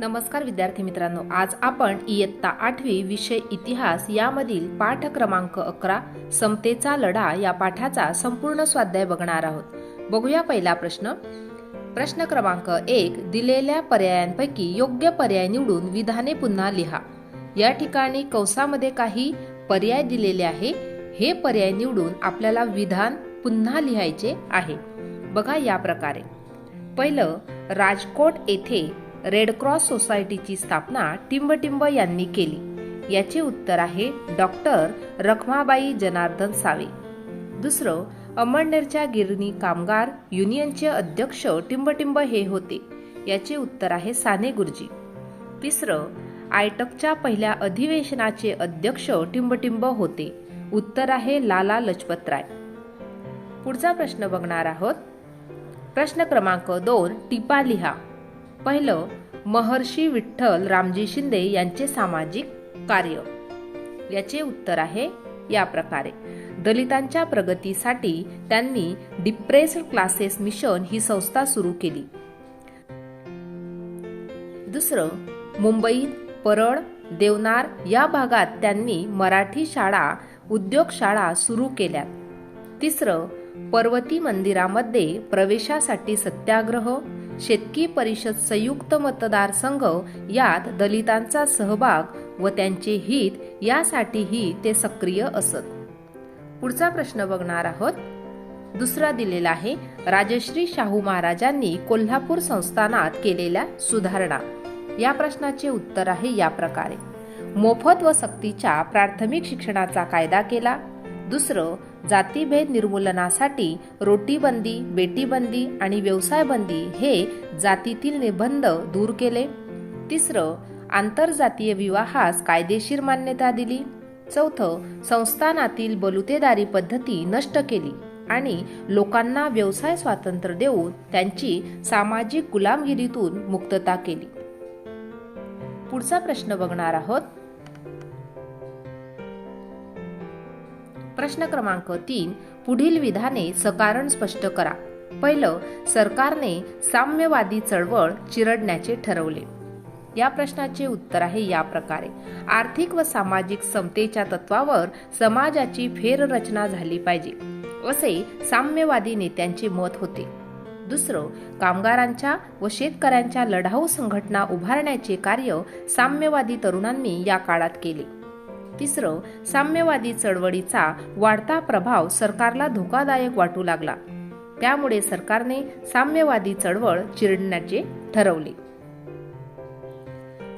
नमस्कार विद्यार्थी मित्रांनो आज आपण इयत्ता आठवी विषय इतिहास यामधील पाठ क्रमांक अकरा समतेचा लढा या पाठाचा संपूर्ण स्वाध्याय बघणार आहोत. बघूया पहिला प्रश्न. प्रश्न क्रमांक एक दिलेल्या पर्यायांपैकी योग्य पर्याय निवडून विधाने पुन्हा लिहा. या ठिकाणी कंसामध्ये काही पर्याय दिलेले आहे. हे पर्याय निवडून आपल्याला विधान पुन्हा लिहायचे आहे. बघा या प्रकारे. पहिलं राजकोट येथे रेड क्रॉस सोसायटीची स्थापना टिंबटिंब यांनी केली. याचे उत्तर आहे डॉक्टर रखमाबाई जनार्दन सावे. दुसरं अमळनेरच्या गिरणी कामगार युनियनचे अध्यक्ष टिंबटिंब हे होते. याचे उत्तर आहे साने गुरुजी. तिसरं आयटकच्या पहिल्या अधिवेशनाचे अध्यक्ष टिंबटिंब होते. उत्तर आहे लाला लजपतराय. पुढचा प्रश्न बघणार आहोत. प्रश्न क्रमांक दोन टिपा लिहा पहिलं महर्षी विठ्ठल रामजी शिंदे यांचे सामाजिक कार्य. याचे उत्तर आहे या प्रकारे. दलितांच्या प्रगतीसाठी त्यांनी डिप्रेस्ड क्लासेस मिशन ही संस्था सुरू केली. दुसरं मुंबईत परळ देवनार या भागात त्यांनी मराठी शाळा उद्योग शाळा सुरू केल्या तिसरं पर्वती मंदिरामध्ये प्रवेशासाठी सत्याग्रह शेतकी परिषद संयुक्त मतदारसंघ यात दलितांचा सहभाग व त्यांचे हित यासाठीही ते सक्रिय असत. पुढचा प्रश्न बघणार आहोत. दुसरा दिलेला आहे राजश्री शाहू महाराजांनी कोल्हापूर संस्थानात केलेल्या सुधारणा. या प्रश्नाचे उत्तर आहे या प्रकारे. मोफत व सक्तीच्या प्राथमिक शिक्षणाचा कायदा केला. दुसरं जातीभेद निर्मूलनासाठी रोटीबंदी बेटीबंदी आणि व्यवसायबंदी हे जातीतील निर्बंध दूर केले. तिसरं आंतरजातीय विवाहास कायदेशीर मान्यता दिली. चौथं संस्थानातील बलुतेदारी पद्धती नष्ट केली आणि लोकांना व्यवसाय स्वातंत्र्य देऊन त्यांची सामाजिक गुलामगिरीतून मुक्तता केली. पुढचा प्रश्न बघणार आहोत प्रश्न क्रमांक तीन पुढील विधाने सकारण स्पष्ट करा. पहिलं सरकारने साम्यवादी चळवळ चिरडण्याचे ठरवले. या प्रश्नाचे उत्तर आहे या प्रकारे. आर्थिक व सामाजिक समतेच्या तत्वावर समाजाची फेररचना झाली पाहिजे. असे साम्यवादी नेत्यांचे मत होते. दुसरं कामगारांच्या व शेतकऱ्यांच्या लढाऊ संघटना उभारण्याचे कार्य साम्यवादी तरुणांनी या काळात केले. तिसरं साम्यवादी चळवळीचा वाढता प्रभाव सरकारला धोकादायक वाटू लागला. त्यामुळे सरकारने साम्यवादी चळवळ चिरडण्याचे ठरवले.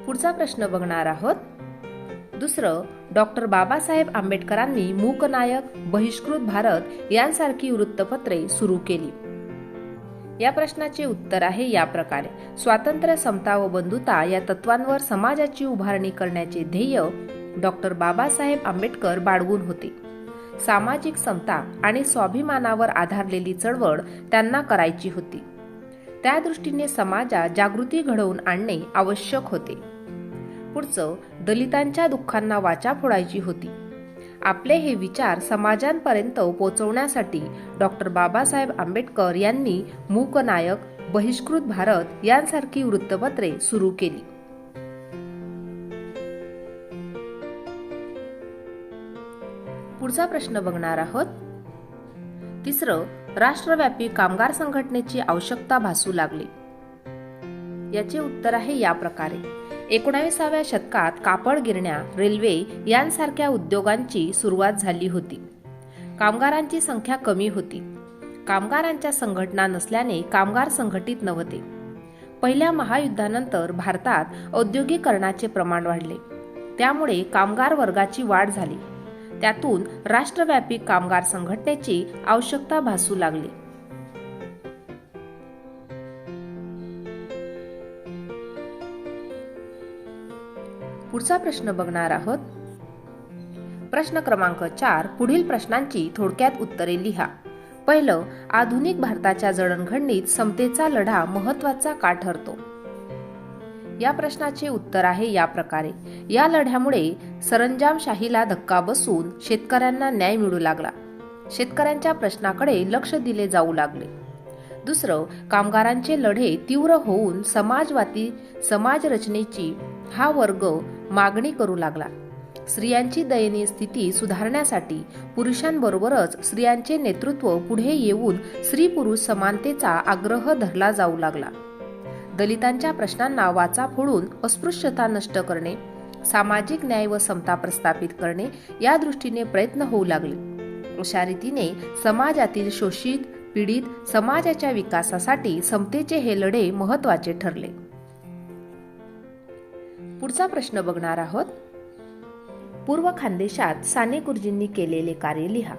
पुढचा प्रश्न बघणार आहोत. दुसरं डॉक्टर बाबासाहेब आंबेडकरांनी मूकनायक बहिष्कृत भारत यांसारखी वृत्तपत्रे सुरू केली. या प्रश्नाचे उत्तर आहे या प्रकारे. स्वातंत्र्य समता व बंधुता या तत्वांवर समाजाची उभारणी करण्याचे ध्येय डॉक्टर बाबासाहेब आंबेडकर बाळगून होते. सामाजिक समता आणि स्वाभिमानावर आधारलेली चळवळ त्यांना करायची होती. त्या दृष्टीने समाजात जागृती घडवून आणणे आवश्यक होते. पुढचं दलितांच्या दुःखांना वाचा फोडायची होती. आपले हे विचार समाजांपर्यंत पोचवण्यासाठी डॉक्टर बाबासाहेब आंबेडकर यांनी मूकनायक बहिष्कृत भारत यांसारखी वृत्तपत्रे सुरू केली. पुढचा प्रश्न बघणार आहोत. तिसरं राष्ट्रव्यापी कामगार संघटनेची आवश्यकता भासू लागली. याचे उत्तर आहे या प्रकारे. एकोणाविसाव्या शतकात कापड गिरण्या रेल्वे यांसारख्या उद्योगांची सुरुवात झाली होती. कामगारांची संख्या कमी होती. कामगारांच्या संघटना नसल्याने कामगार संघटित नव्हते. पहिल्या महायुद्धानंतर भारतात औद्योगिकरणाचे प्रमाण वाढले. त्यामुळे कामगार वर्गाची वाढ झाली. त्यातून राष्ट्रव्यापी कामगार संघटनेची आवश्यकता भासू लागली. पुढचा प्रश्न बघणार आहोत. प्रश्न क्रमांक चार पुढील प्रश्नांची थोडक्यात उत्तरे लिहा. पहिलं आधुनिक भारताच्या जडणघडणीत समतेचा लढा महत्त्वाचा का ठरतो? या प्रश्नाचे उत्तर आहे या प्रकारे. या लढ्यामुळे सरंजामशाहीला धक्का बसून शेतकऱ्यांना न्याय मिळू लागला. शेतकऱ्यांच्या प्रश्नाकडे लक्ष दिले जाऊ लागले. दुसरं कामगारांचे लढे तीव्र होऊन समाजवादी समाज रचनेची हा वर्ग मागणी करू लागला. स्त्रियांची दयनीय स्थिती सुधारण्यासाठी पुरुषांबरोबरच स्त्रियांचे नेतृत्व पुढे येऊन स्त्री पुरुष समानतेचा आग्रह धरला जाऊ लागला. दलितांच्या प्रश्नांना वाचा फोडून अस्पृश्यता नष्ट करणे सामाजिक न्याय व समता प्रस्थापित करणे या दृष्टीने प्रयत्न होऊ लागले. अशा रीतीने समाजातील शोषित पीडित समाजाच्या विकासासाठी समतेचे हे लढे महत्त्वाचे ठरले. पुढचा प्रश्न बघणार आहोत. पूर्व खानदेशात साने गुरुजींनी केलेले कार्य लिहा.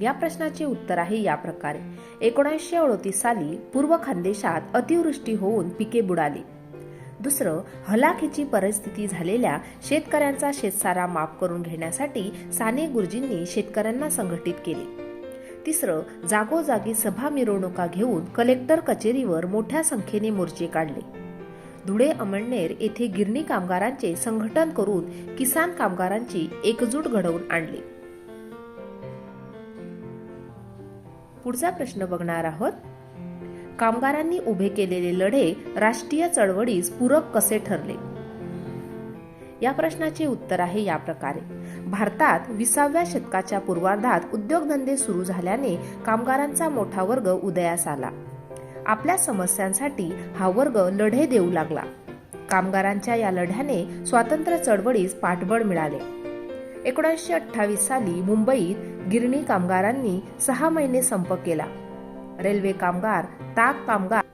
या प्रश्नाचे उत्तर आहे या प्रकारे. एकोणीसशे अडोतीस साली पूर्व खानदेशात अतिवृष्टी होऊन पिके बुडाली. दुसरं हलाखीची परिस्थिती झालेल्या शेतकऱ्यांचा शेतसारा माफ करून घेण्यासाठी साने गुरुजींनी शेतकऱ्यांना संघटित केले. तिसरं जागोजागी सभा मिरवणुका घेऊन कलेक्टर कचेरीवर मोठ्या संख्येने मोर्चे काढले. धुळे अमळनेर येथे गिरणी कामगारांचे संघटन करून किसान कामगारांची एकजूट घडवून आणली. पुढचा प्रश्न बघणार आहोत. कामगारांनी उभे केलेले लढे राष्ट्रीय चळवळीस पूरक कसे ठरले? या प्रश्नाचे उत्तर आहे या प्रकारे भारतात विसाव्या शतकाच्या पूर्वार्धात उद्योगधंदे सुरू झाल्याने कामगारांचा मोठा वर्ग उदयास आला. आपल्या समस्यांसाठी हा वर्ग लढे देऊ लागला. कामगारांच्या या लढ्याने स्वातंत्र्य चळवळीस पाठबळ मिळाले. एकोणीसशे अठ्ठावीस साली मुंबईत गिरणी कामगारांनी सहा महिने संप केला. रेल्वे कामगार ताक कामगार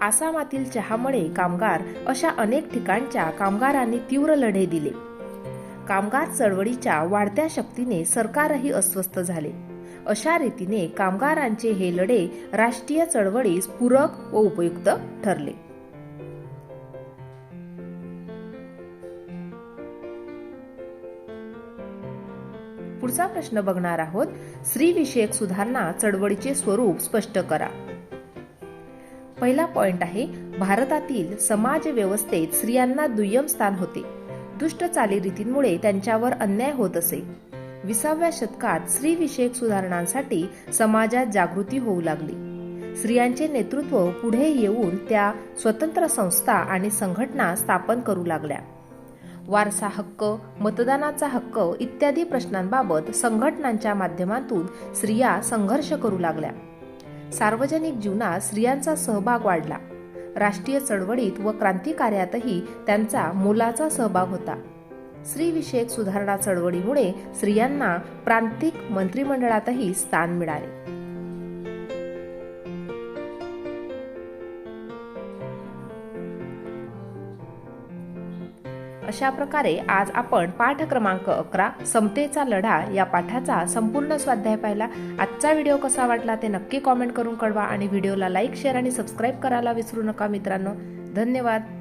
आसामातील चहामळे कामगार अशा अनेक ठिकाणच्या कामगारांनी तीव्र लढे दिले. कामगार चळवळीच्या वाढत्या शक्तीने सरकारही अस्वस्थ झाले. अशा रीतीने कामगारांचे हे लढे राष्ट्रीय चळवळीस पूरक व उपयुक्त ठरले. पुढचा प्रश्न बघणार आहोत. स्त्रीविषयक सुधारणा चळवळीचे स्वरूप स्पष्ट करा. पहिला पॉइंट आहे भारतातील समाज व्यवस्थेत स्त्रियांना दुय्यम स्थान होते. दुष्ट चालीरीतींमुळे त्यांच्यावर अन्याय होत असे. विसाव्या शतकात स्त्रीविषयक सुधारणांसाठी समाजात जागृती होऊ लागली. स्त्रियांचे नेतृत्व पुढे येऊन त्या स्वतंत्र संस्था आणि संघटना स्थापन करू लागल्या. वारसा हक्क मतदानाचा हक्क इत्यादी प्रश्नांबाबत संघटनांच्या माध्यमातून स्त्रिया संघर्ष करू लागल्या. सार्वजनिक जीवनात स्त्रियांचा सहभाग वाढला. राष्ट्रीय चळवळीत व क्रांतिकार्यातही त्यांचा मोलाचा सहभाग होता. स्त्रीविषयक सुधारणा चळवळीमुळे स्त्रियांना प्रांतिक मंत्रिमंडळातही स्थान मिळाले. अशा प्रकारे आज आपण पाठ क्रमांक अकरा समतेचा लढा या पाठाचा संपूर्ण स्वाध्याय पाहिला. आजचा व्हिडिओ कसा वाटला ते नक्की कॉमेंट करून कळवा आणि व्हिडिओला लाईक शेअर आणि सबस्क्राईब करायला विसरू नका मित्रांनो. धन्यवाद.